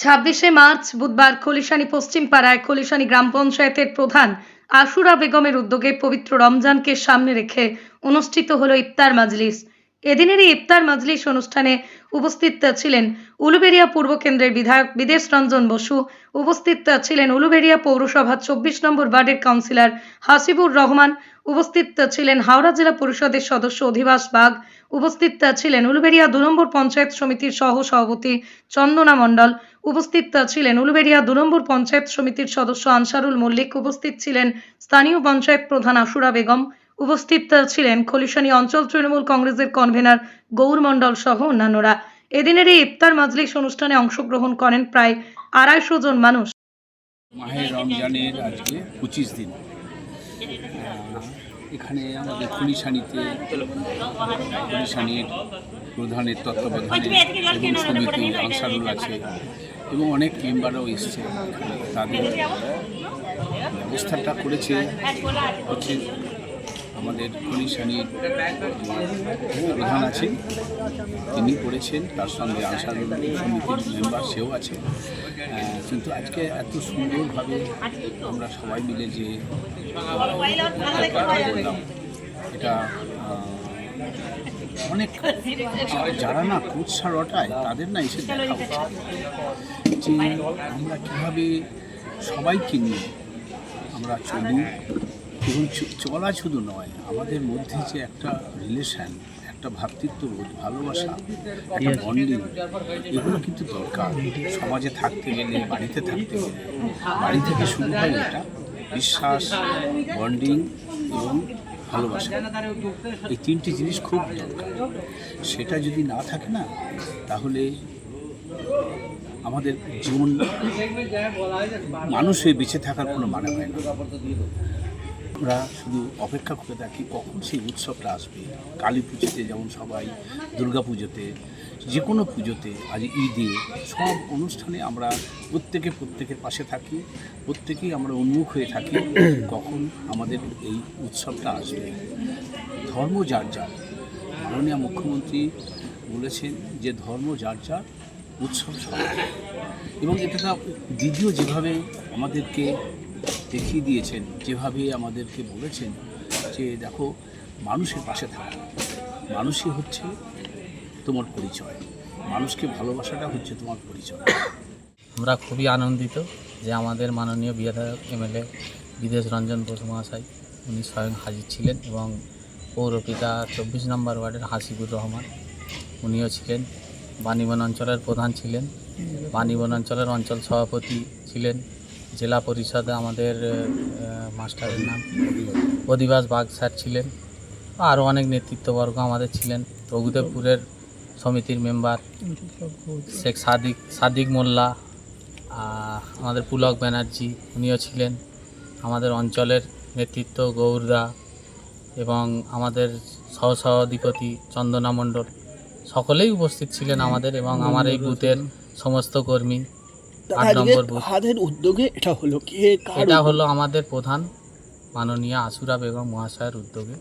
ছাব্বিশে মার্চ বুধবার খলিশানি পশ্চিম পাড়ায় খলিশানি গ্রাম পঞ্চায়েতের প্রধান আশুরা বেগমের উদ্যোগে পবিত্র রমজানকে সামনে রেখে অনুষ্ঠিত হলো ইফতার মাজলিস। এদিনেরই ইফতার মাজলিস অনুষ্ঠানে উপস্থিত ছিলেন উলুবেড়িয়া পূর্ব কেন্দ্রের বিধায়ক বিদেশ রঞ্জন বসু, উপস্থিত ছিলেন উলুবেরিয়া পৌরসভা চব্বিশ নম্বর ওয়ার্ডের কাউন্সিলর হাসিবুর রহমান, উপস্থিত ছিলেন হাওড়া জেলা পরিষদের সদস্য অধিবাস বাগ, উপস্থিত ছিলেন উলুবেরিয়া দু নম্বর পঞ্চায়েত সমিতির সহ সভাপতি চন্দনা মণ্ডল উপস্থিত ছিলেন উলুবেড়িয়া দু নম্বর পঞ্চায়েত সমিতির সদস্য আনসারুল মল্লিক, উপস্থিত ছিলেন স্থানীয় পঞ্চায়েত প্রধান আশুরা বেগম, উপস্থিত ছিলেন খলিশানী অঞ্চল তৃণমূল কংগ্রেসের কনভেনার গৌর মণ্ডল সহ অন্যান্যরা। এদিনের এই ইফতার মাজলিস অনুষ্ঠানে অংশগ্রহণ করেন প্রায় আড়াইশো জন মানুষ। মাহে রমজানের আজকে পঁচিশ দিন। এখানে আমাদের খুলিশানিতে, খুলিশানির প্রধানের তত্ত্বাবধানে এবং সমিতি আনসারুল আছে। এবং অনেক মেম্বারও এসছে তাদের ব্যবস্থাটা করেছে। হচ্ছে আমাদের খুলিশানির প্রধান আছেন তিনি করেছেন তার সঙ্গে আনসারুল সমিতির মেম্বার সেও আছে। কিন্তু আজকে এত সুন্দরভাবে আমরা সবাই মিলে যে এটা অনেক যারা না কুৎসা রটায়, তাদের না এসে দেখা যে আমরা কীভাবে সবাইকে নিয়ে আমরা চলি এবং চলা শুধু নয়, আমাদের মধ্যে যে একটা রিলেশন একটা ভ্রাতৃত্ববোধ ভালোবাসা, একটা বন্ডিং এগুলো কিন্তু দরকার। সমাজে থাকতে গেলে, বাড়িতে থাকতে গেলে, বাড়ি থেকে শুরু হয় এটা। বিশ্বাস বন্ডিং এবং ভালোবাসা। এই তিনটি জিনিস খুব সেটা যদি না থাকে না, তাহলে আমাদের জীবন মানুষ হয়ে বেঁচে থাকার কোনো মানে হয় না। আমরা শুধু অপেক্ষা করে থাকি কখন সেই উৎসবটা আসবে। কালী পুজোতে যেমন সবাই, দুর্গা পুজোতে যে কোনো পুজোতে আজ ঈদে সব অনুষ্ঠানে আমরা প্রত্যেকে প্রত্যেকের পাশে থাকি, প্রত্যেকেই আমরা উন্মুখ হয়ে থাকি কখন আমাদের এই উৎসবটা আসবে। ধর্ম যার যার। মাননীয় মুখ্যমন্ত্রী বলেছেন যে ধর্ম যার যার, উৎসব সবার। এবং এটা দ্বিতীয় যেভাবে আমাদেরকে দেখিয়ে দিয়েছেন, যেভাবে আমাদেরকে বলেছেন যে, দেখো, মানুষের পাশে থাকা। মানুষই হচ্ছে তোমার পরিচয়। মানুষকে ভালোবাসাটা হচ্ছে তোমার পরিচয়। আমরা খুবই আনন্দিত যে আমাদের মাননীয় বিধায়ক, এমএলএ বিদেশ রঞ্জন বসু মহাশয়, উনি স্বয়ং হাজির ছিলেন এবং পৌরপিতা চব্বিশ নম্বর ওয়ার্ডের হাসিবুর রহমান, উনিও ছিলেন। বাণীবন অঞ্চলের প্রধান ছিলেন। বাণীবন অঞ্চলের অঞ্চল সভাপতি ছিলেন। জেলা পরিষদে আমাদের মাস্টারের নাম অধিবাস বাগ স্যার ছিলেন। আরও অনেক নেতৃত্ববর্গ আমাদের ছিলেন। রঘুদেবপুরের সমিতির মেম্বার শেখ সাদিক সাদিক মোল্লা আমাদের পুলক ব্যানার্জি উনিও ছিলেন। আমাদের অঞ্চলের নেতৃত্ব গৌরদা এবং আমাদের সহসভাধিপতি চন্দনা মণ্ডল। সকলেই উপস্থিত ছিলেন আমাদের এবং আমার এই বুথের সমস্ত কর্মী। কাদের উদ্যোগে এটা হলো কে এটা হলো আমাদের প্রধান মাননীয় আশুরা বেগম মহাশয়ের উদ্যোগে।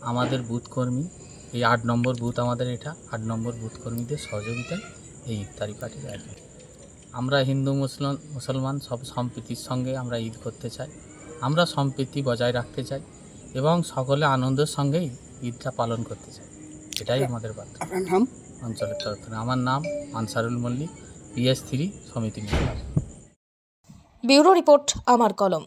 আমাদের বুথ কর্মী এই আট নম্বর বুথ আমাদের এটা আট নম্বর বুথ কর্মীদের সহযোগিতায় এই ইফতারি পার্টির আয়োজন আমরা হিন্দু মুসলমান মুসলমান সব সম্প্রীতির সঙ্গে আমরা ঈদ করতে চাই। আমরা সম্প্রীতি বজায় রাখতে চাই এবং সকলে আনন্দের সঙ্গেই ঈদটা পালন করতে চাই। এটাই আমাদের বার্তা। আপনার নাম? অঞ্চলের তরফ থেকে। আমার নাম আনসারুল মল্লিক। পিএস থ্রি সমিতি মেম্বার ব্যুরো রিপোর্ট আমার কলম।